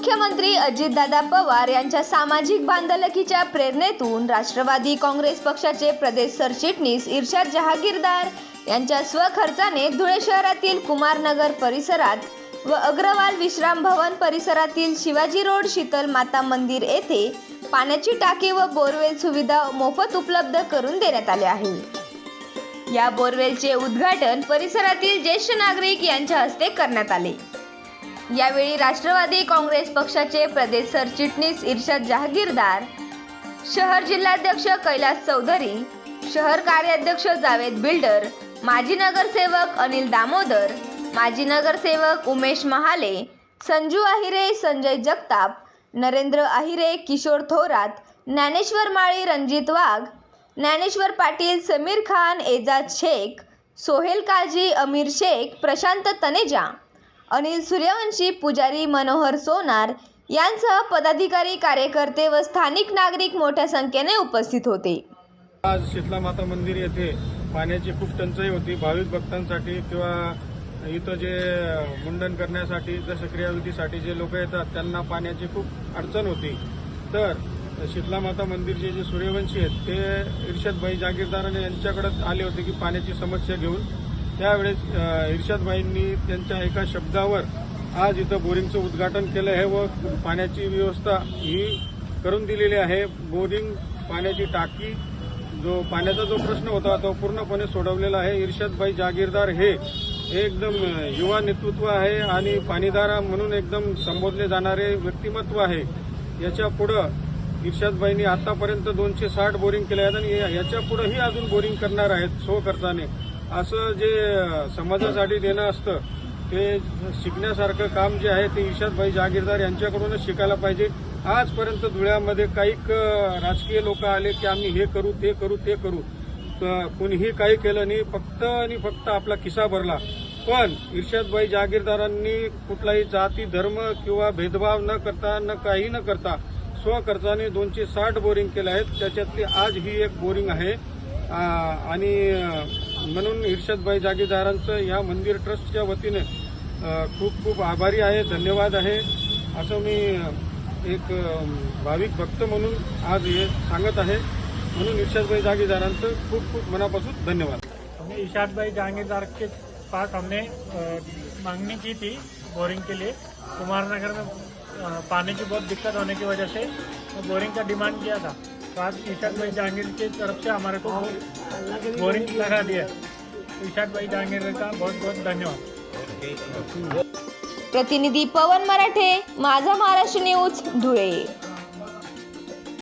मुख्यमंत्री अजितदादा पवार यांच्या सामाजिक बांधलकीच्या प्रेरणेतून राष्ट्रवादी काँग्रेस पक्षाचे प्रदेश सरचिटणीस इर्शाद जहागीरदार यांच्या स्वखर्चाने धुळे शहरातील कुमारनगर परिसरात व अग्रवाल विश्राम भवन परिसरातील शिवाजी रोड शीतल माता मंदिर येथे पाण्याची टाकी व बोरवेल सुविधा मोफत उपलब्ध करून देण्यात आले आहे. या बोरवेलचे उद्घाटन परिसरातील ज्येष्ठ नागरिक यांच्या हस्ते करण्यात आले. यावेळी राष्ट्रवादी काँग्रेस पक्षाचे प्रदेश सरचिटणीस इर्शाद जहागीरदार शहर जिल्हाध्यक्ष कैलास चौधरी शहर कार्याध्यक्ष जावेद बिल्डर माजी नगरसेवक अनिल दामोदर माजी नगरसेवक उमेश महाले संजू आहिरे संजय जगताप नरेंद्र आहिरे किशोर थोरात ज्ञानेश्वर माळी रणजित वाघ ज्ञानेश्वर पाटील समीर खान एजाज शेख सोहेल काजी अमीर शेख प्रशांत तनेजा अनिल सूर्यवंशी पुजारी मनोहर सोनार यांसह पदाधिकारी कार्यकर्ते व स्थानिक नागरिक मोठ्या संख्येने उपस्थित होते. आज शीतला माता मंदिर येथे पाण्याची खूप टंचाई होती. भाविक भक्तांसाठी किंवा इथं जे मुंडन करण्यासाठी जसं क्रियाविधीसाठी जे लोक येतात त्यांना पाण्याची खूप अडचण होती. तर शीतला माता मंदिरचे जे सूर्यवंशी आहेत ते इर्षदभाई जागीरदाराने यांच्याकडे आले होते की पाण्याची समस्या घेऊन. त्यावेळेस इर्षादभाईंनी त्यांच्या एका शब्दावर आज इथं बोरिंगचं उद्घाटन केलं आहे व पाण्याची व्यवस्था ही करून दिलेली आहे. बोरिंग पाण्याची टाकी जो पाण्याचा जो प्रश्न होता तो पूर्णपणे सोडवलेला आहे. इर्षदभाई जागीरदार हे एकदम युवा नेतृत्व आहे आणि पाणीदारा म्हणून एकदम संबोधले जाणारे व्यक्तिमत्व आहे. याच्या पुढं इर्षदभाईंनी आतापर्यंत दोनशे साठ बोरिंग केले आहेत आणि या- याच्या पुढंही अजून बोरिंग करणार आहेत सो स्वखर्चाने असं जे समाजासाठी देणं असतं ते शिकण्यासारखं काम जे आहे ते इर्षदभाई जागीरदार यांच्याकडूनच शिकायला पाहिजे. आजपर्यंत धुळ्यामध्ये काही क- राजकीय लोक आले की आम्ही हे करू ते करू ते करू. कुणीही कोणीही काही केलं नाही फक्त आणि फक्त आपला किस्सा भरला. पण इर्षदभाई जागीरदारांनी कुठलाही जाती धर्म किंवा भेदभाव न करता न काही न करता स्वखर्चाने दोनशे साठ बोरिंग केले आहेत. त्याच्यातली आज ही एक बोरिंग आहे. आणि म्हणून इर्षदभाई जागीरदारांचं या मंदिर ट्रस्टच्या वतीने खूप खूप आभारी आहे धन्यवाद आहे. असं मी एक भाविक भक्त म्हणून आज हे सांगत आहे. म्हणून इर्षदभाई जागीरदारांचं खूप खूप मनापासून धन्यवाद. हमने इशाद भाई के पास हमने मांगनी की थी बोरिंग के लिए। कुमारनगर में पानी की बहुत दिक्कत होने की वजह से बोरिंग का डिमांड किया था। आज इशाद भाई जहांगीर की तरफ से हमारे को बोरिंग लगा दिया. इशाद भाई जहांगीर का बहुत बहुत धन्यवाद. प्रतिनिधी पवन मराठे माझा महाराष्ट्र न्यूज धुळे.